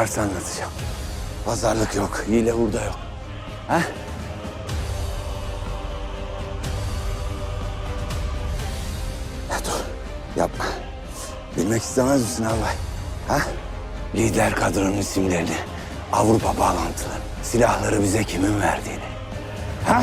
varsa anlatacağım. Pazarlık yok, hile hurda yok. Ha? Dur, yapma. Bilmek istemez misin albay? Ha? Lider kadronun isimlerini, Avrupa bağlantıları, silahları bize kimin verdiğini. Ha?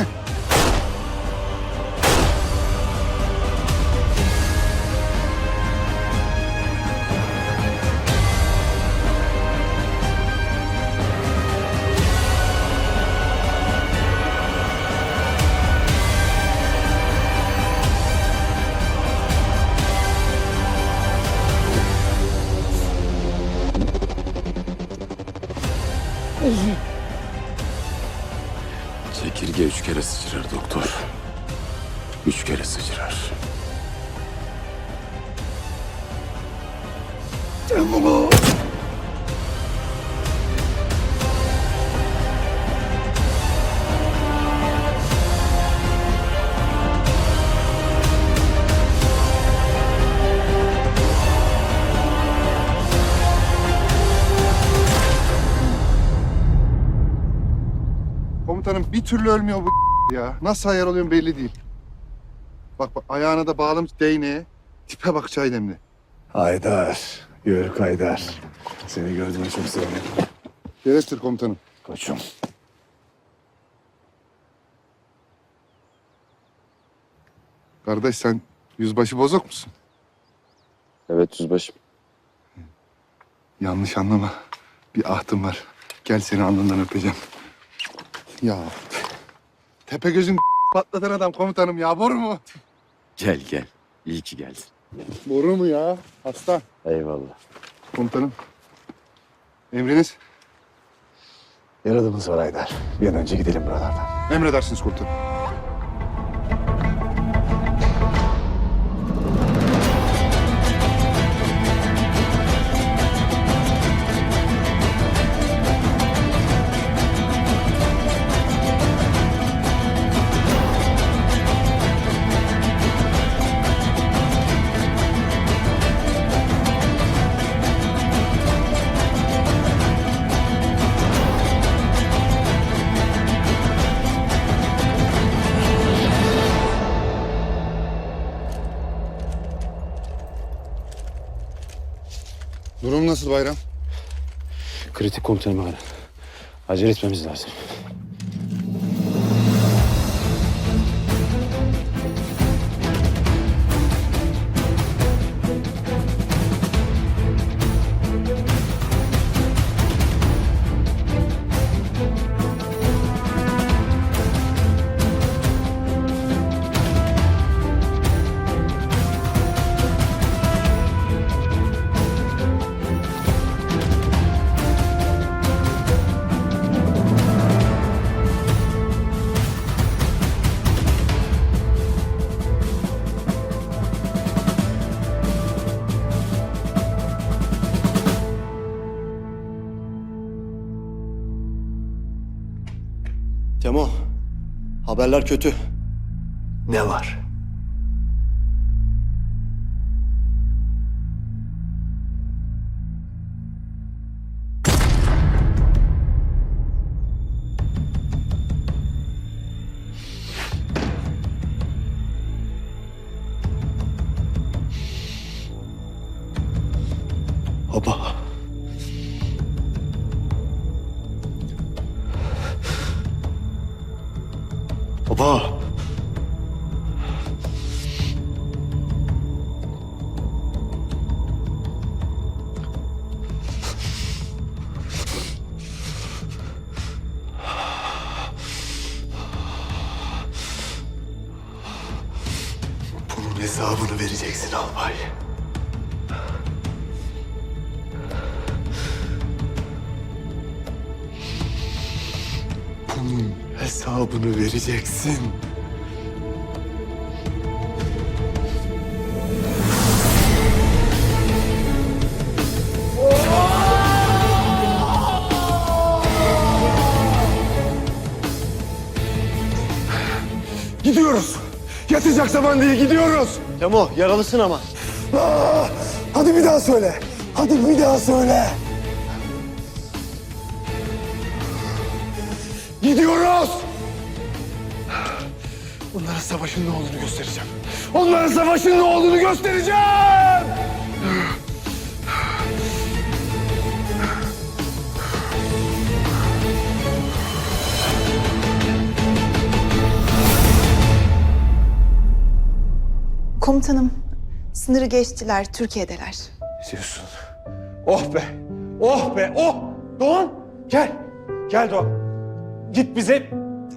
Çekirge üç kere sıçrar doktor. Üç kere sıçrar. Komutanım türlü ölmüyor bu ya. Nasıl ayar oluyorum belli değil. Bak bak ayağına da bağlamış değneğe. Tipe bak çay demli. Haydar, Yörük Haydar. Seni gördüğüme çok sevindim. Şereftir komutanım. Koçum. Kardeş sen yüzbaşı bozuk musun? Evet yüzbaşım. Yanlış anlama. Bir ahtım var. Gel seni alnından öpeceğim. Ya. Tepe gözün patlatan adam komutanım ya. Boru mu? Gel gel. İyi ki geldin. Boru mu ya? Hasta. Eyvallah. Komutanım. Emriniz? Yaradığımız var Haydar. Bir an önce gidelim buralardan. Emredersiniz komutanım. Durum nasıl Bayram? Kritik komutanım hala. Acele etmemiz lazım. Haberler kötü. Ne var? Baba. Yatacak zaman değil gidiyoruz. Temo yaralısın ama. Aa, hadi bir daha söyle. Hadi bir daha söyle. Gidiyoruz. Onlara savaşın ne olduğunu göstereceğim. Onlara savaşın ne olduğunu göstereceğim. Komutanım, sınırı geçtiler, Türkiye'deler. Diyorsun. Oh be. Oh be. Oh. Doğan gel. Gel Doğan. Git bize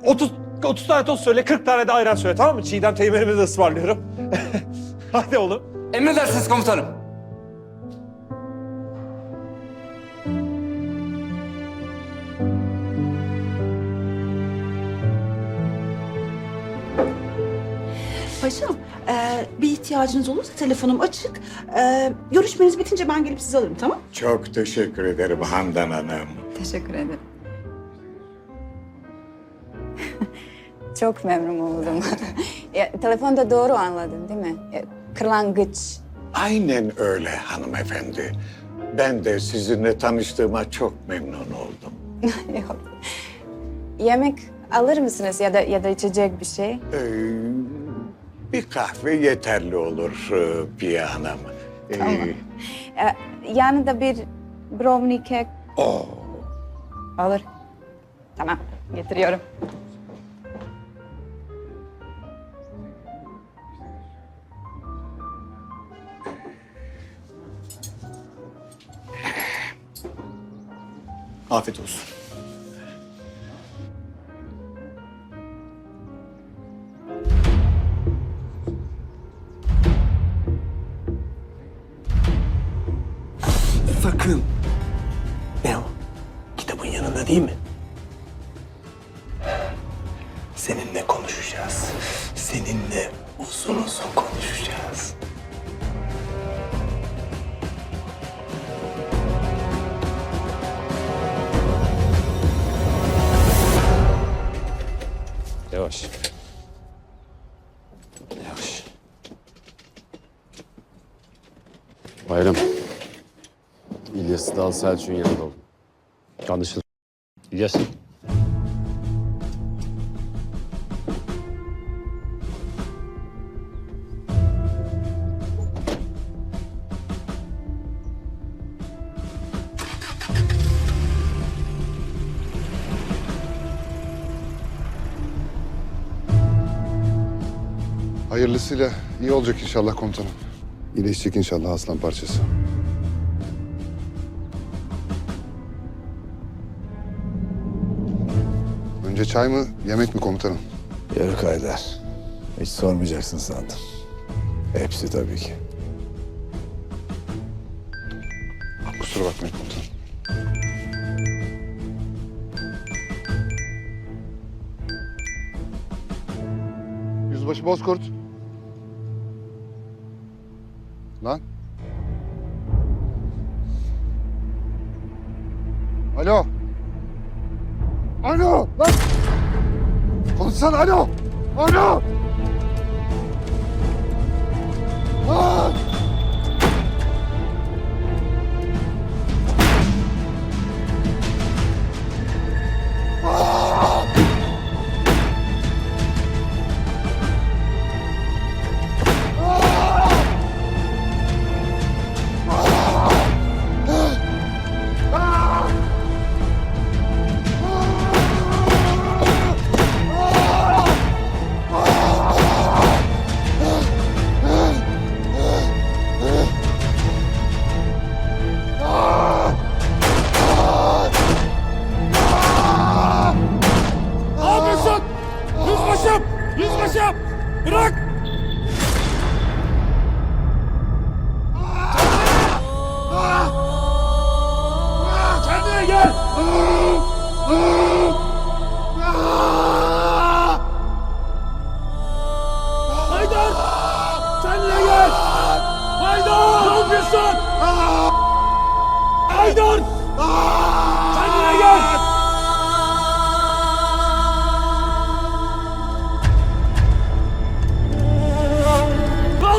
30 30 tane tost söyle, 40 tane de ayran söyle tamam mı? Çiğdem teğmenimi de ısmarlıyorum. Hadi oğlum. Emredersiniz komutanım. İhtiyacınız olursa telefonum açık. E, görüşmeniz bitince ben gelip sizi alırım, tamam? Çok teşekkür ederim Handan Hanım. Teşekkür ederim. Çok memnun oldum. ya, telefonda doğru anladın değil mi? Ya, kırlangıç. Aynen öyle hanımefendi. Ben de sizinle tanıştığıma çok memnun oldum. Yok. Yemek alır mısınız ya da ya da içecek bir şey? Ee, bir kahve yeterli olur e, Piye Hanım. Ee, Tamam. Ee, yanında bir brownie kek o olur. Tamam, getiriyorum. Afiyet olsun. Yavaş. Yavaş. Bayram. İlyas'ı da Selçuk'un yanında ol. Anlaşıldı. İlyas. İyi olacak inşallah komutanım. İyileşecek inşallah aslan parçası. Önce çay mı, yemek mi komutanım? Yarık Haydar. Hiç sormayacaksın sandım. Hepsi tabii ki. Kusura bakmayın komutanım. Yüzbaşı Bozkurt. Lan. Alo. Alo. Lan. Konuşsana alo. Alo. Lan.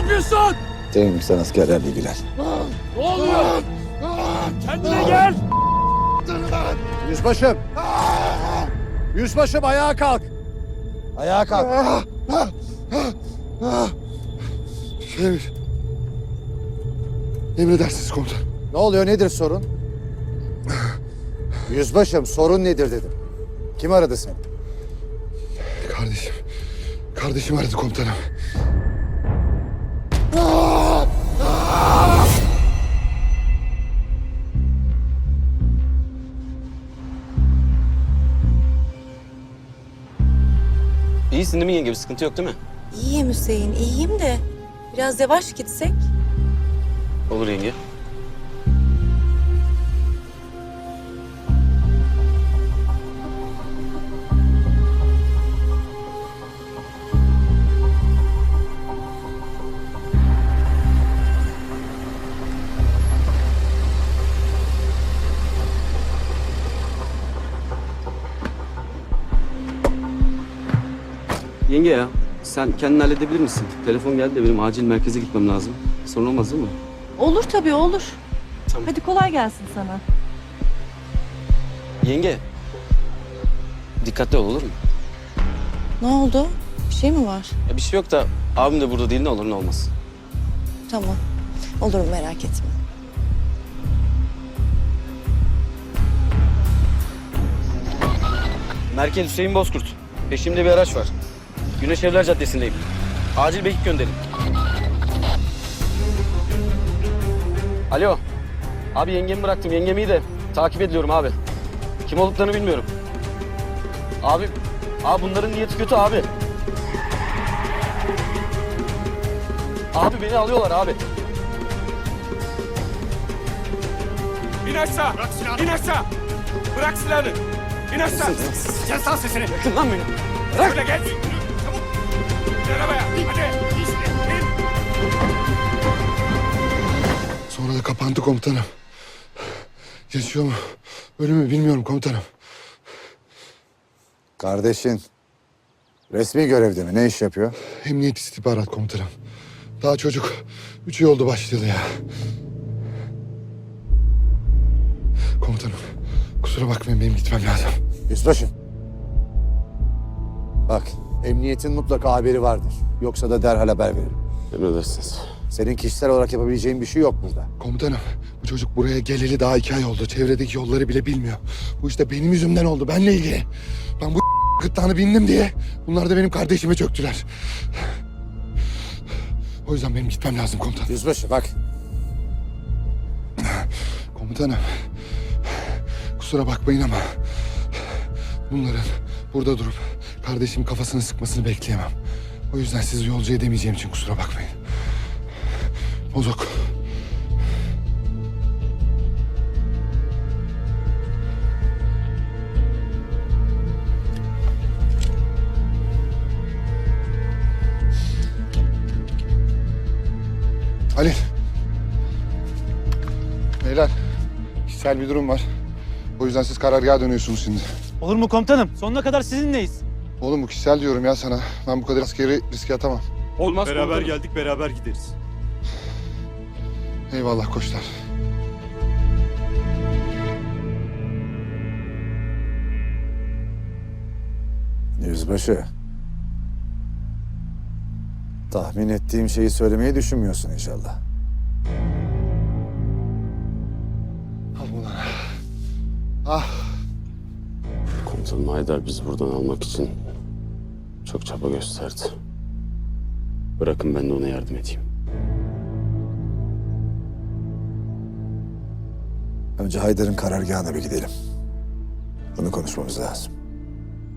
Yapıyorsun? Değil sen askerlerle ilgilen. Ne oluyor? Kendine gel. Yüzbaşım! Yüzbaşım ayağa kalk! Ayağa kalk. Emir. Emredersiniz komutanım. Ne oluyor nedir sorun? Yüzbaşım sorun nedir dedim. Kim aradı seni? Kardeşim. Kardeşim aradı komutanım. İyisin değil mi yenge? Bir sıkıntı yok değil mi? İyiyim Hüseyin, iyiyim de biraz yavaş gitsek. Olur yenge. Yenge ya, sen kendin halledebilir misin? Telefon geldi de benim acil merkeze gitmem lazım. Sorun olmaz değil mi? Olur tabii olur. Tamam. Hadi kolay gelsin sana. Yenge, dikkatli ol olur mu? Ne oldu? Bir şey mi var? Ya bir şey yok da abim de burada değil ne olur ne olmaz. Tamam. Olur merak etme. Merkez Hüseyin Bozkurt. Peşimde bir araç var. Güneş Evler Caddesi'ndeyim. Acil bekik gönderin. Alo. Abi yengemi bıraktım. Yengem iyi de takip ediliyorum abi. Kim olduklarını bilmiyorum. Abi, abi bunların niyeti kötü abi. Abi beni alıyorlar abi. İn aşağı. İn aşağı. Bırak silahını. İn aşağı. Kes lan sesini. Bırakın lan beni. Şöyle geç. Sonra da kapandı komutanım. Yaşıyor mu? Ölü mü bilmiyorum komutanım. Kardeşin resmi görevde mi? Ne iş yapıyor? Emniyet istihbarat komutanım. Daha çocuk. Üç ay oldu başlayalı ya. Komutanım. Kusura bakmayın benim gitmem lazım. Yüzbaşım. Bak emniyetin mutlaka haberi vardır. Yoksa da derhal haber veririm. Emredersiniz. Senin kişisel olarak yapabileceğin bir şey yok burada. Komutanım bu çocuk buraya geleli daha iki ay oldu. Çevredeki yolları bile bilmiyor. Bu işte benim yüzümden oldu. Benle ilgili. Ben bu gırtlağını bindim diye bunlar da benim kardeşime çöktüler. O yüzden benim gitmem lazım komutanım. Yüzbaşı bak. Komutanım. Kusura bakmayın ama bunların burada durup kardeşim kafasını sıkmasını bekleyemem. O yüzden sizi yolcu edemeyeceğim için kusura bakmayın. Bozok. Halil. Beyler, kişisel bir durum var. O yüzden siz karargaha dönüyorsunuz şimdi. Olur mu komutanım? Sonuna kadar sizinleyiz. Oğlum bu kişisel diyorum ya sana. Ben bu kadar askeri riske atamam. Olmaz Beraber komutanım. geldik, beraber gideriz. Eyvallah koçlar. Yüzbaşı. Tahmin ettiğim şeyi söylemeyi düşünmüyorsun inşallah. Al bunu. Ah. Komutanım Haydar bizi buradan almak için çok çaba gösterdi. Bırakın ben de ona yardım edeyim. Önce Haydar'ın karargahına bir gidelim. Bunu konuşmamız lazım.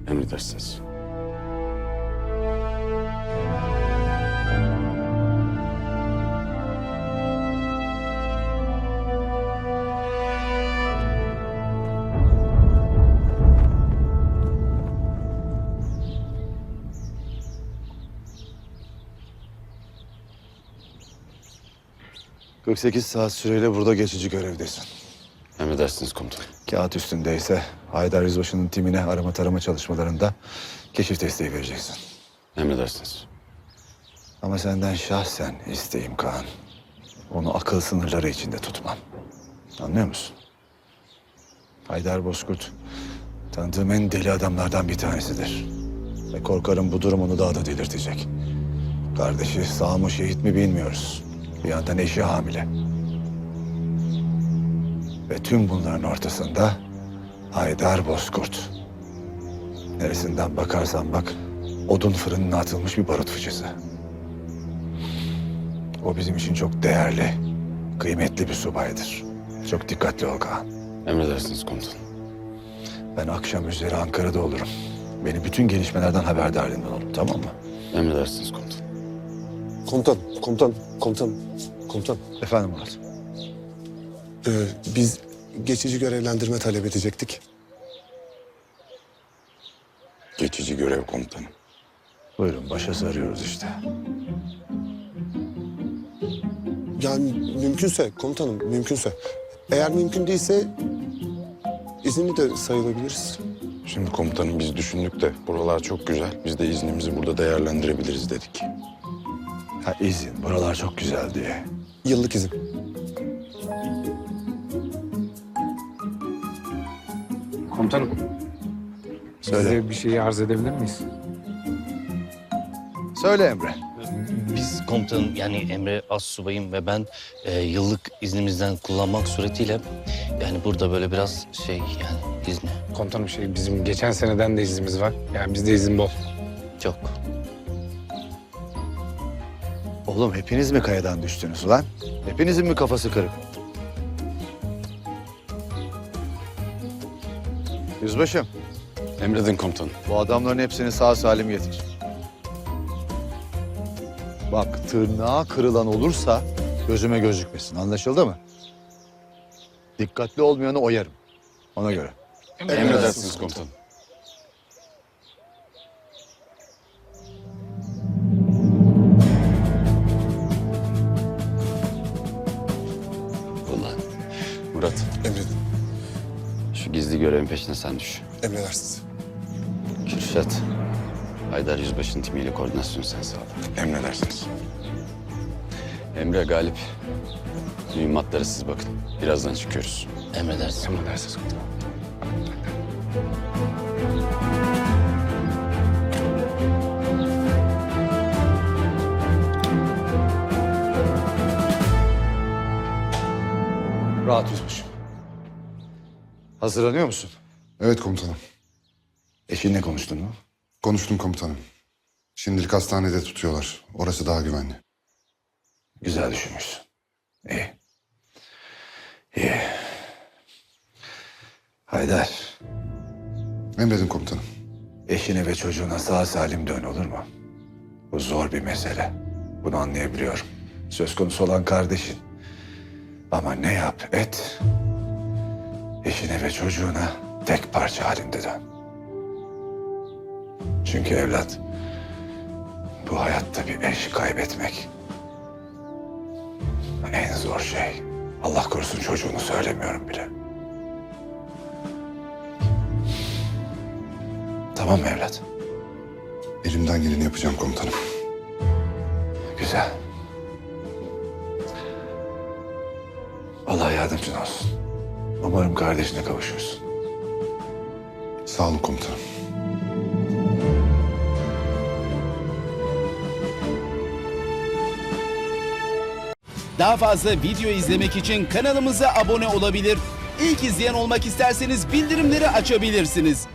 Emredersiniz. 48 saat süreyle burada geçici görevdesin. Emredersiniz komutanım. Kağıt üstündeyse Haydar Yüzbaşı'nın timine arama tarama çalışmalarında keşif desteği vereceksin. Emredersiniz. Ama senden şahsen isteğim Kaan. Onu akıl sınırları içinde tutman. Anlıyor musun? Haydar Bozkurt tanıdığım en deli adamlardan bir tanesidir. Ve korkarım bu durum onu daha da delirtecek. Kardeşi sağ mı şehit mi bilmiyoruz. Bir yandan eşi hamile. Ve tüm bunların ortasında Haydar Bozkurt. Neresinden bakarsan bak odun fırınına atılmış bir barut fıçısı. O bizim için çok değerli, kıymetli bir subaydır. Çok dikkatli ol Kaan. Emredersiniz komutanım. Ben akşam üzeri Ankara'da olurum. Beni bütün gelişmelerden haberdarlığından olun tamam mı? Emredersiniz komutanım. Komutan, komutan, komutan, komutan. Efendim Murat. Ee, biz geçici görevlendirme talep edecektik. Geçici görev komutanım. Buyurun başa sarıyoruz işte. Yani mümkünse komutanım, mümkünse. Eğer mümkün değilse izinli de sayılabiliriz. Şimdi komutanım biz düşündük de buralar çok güzel. Biz de iznimizi burada değerlendirebiliriz dedik. Ha izin buralar çok güzel diye. Yıllık izin. Komutanım. Söyle. Size bir şey arz edebilir miyiz? Söyle Emre. Biz komutanım yani Emre Assubay'ım ve ben e, yıllık iznimizden kullanmak suretiyle yani burada böyle biraz şey yani izni Komutanım şey bizim geçen seneden de iznimiz var. Yani bizde izin bol. çok. Oğlum hepiniz mi kayadan düştünüz lan? Hepinizin mi kafası kırık? Yüzbaşım, Emredin komutanım. bu adamların hepsini sağ salim getir. Bak tırnağı kırılan olursa gözüme gözükmesin. Anlaşıldı mı? Dikkatli olmayanı oyarım. Ona göre. Emredersiniz komutanım. Murat Emredin, şu gizli görevin peşine sen düş. emredersiniz. Kürşat. Haydar Yüzbaşı'nın timiyle koordinasyon sen sağla. Emredersiniz. Emre Galip. Mühimmatlara siz bakın. Birazdan çıkıyoruz. Emredersin. Emredersiniz komutanım. Rahat yüzbaşım. Hazırlanıyor musun? Evet komutanım. Eşinle konuştun mu? Konuştum komutanım. Şimdilik hastanede tutuyorlar. Orası daha güvenli. Güzel düşünmüşsün. İyi. İyi. Haydar, Emredin komutanım. eşine ve çocuğuna sağ salim dön olur mu? Bu zor bir mesele. Bunu anlayabiliyorum. Söz konusu olan kardeşin. Ama ne yap et, eşine ve çocuğuna tek parça halinde dön. Çünkü evlat, bu hayatta bir eş kaybetmek en zor şey. Allah korusun çocuğunu söylemiyorum bile. Tamam mı evlat? Elimden geleni yapacağım komutanım. Güzel. Allah yardımcın olsun. Umarım kardeşine kavuşursun. Sağ olun komutanım. Daha fazla video izlemek için kanalımıza abone olabilir. İlk izleyen olmak isterseniz bildirimleri açabilirsiniz.